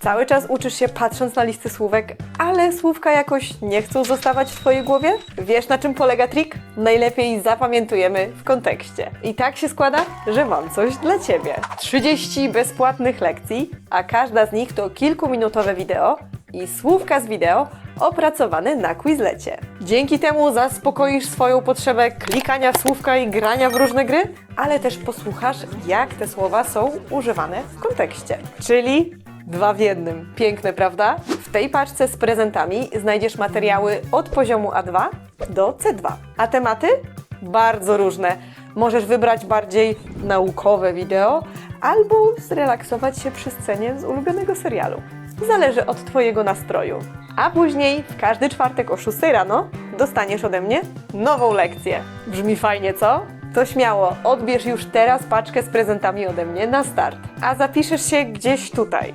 Cały czas uczysz się patrząc na listy słówek, ale słówka jakoś nie chcą zostawać w Twojej głowie? Wiesz na czym polega trik? Najlepiej zapamiętujemy w kontekście. I tak się składa, że mam coś dla Ciebie. 30 bezpłatnych lekcji, a każda z nich to kilkuminutowe wideo i słówka z wideo opracowane na Quizlecie. Dzięki temu zaspokoisz swoją potrzebę klikania słówka i grania w różne gry, ale też posłuchasz, jak te słowa są używane w kontekście. Czyli dwa w jednym. Piękne, prawda? W tej paczce z prezentami znajdziesz materiały od poziomu A2 do C2. A tematy? Bardzo różne. Możesz wybrać bardziej naukowe wideo albo zrelaksować się przy scenie z ulubionego serialu. Zależy od Twojego nastroju. A później w każdy czwartek o 6 rano dostaniesz ode mnie nową lekcję. Brzmi fajnie, co? To śmiało, odbierz już teraz paczkę z prezentami ode mnie na start. A zapiszesz się gdzieś tutaj.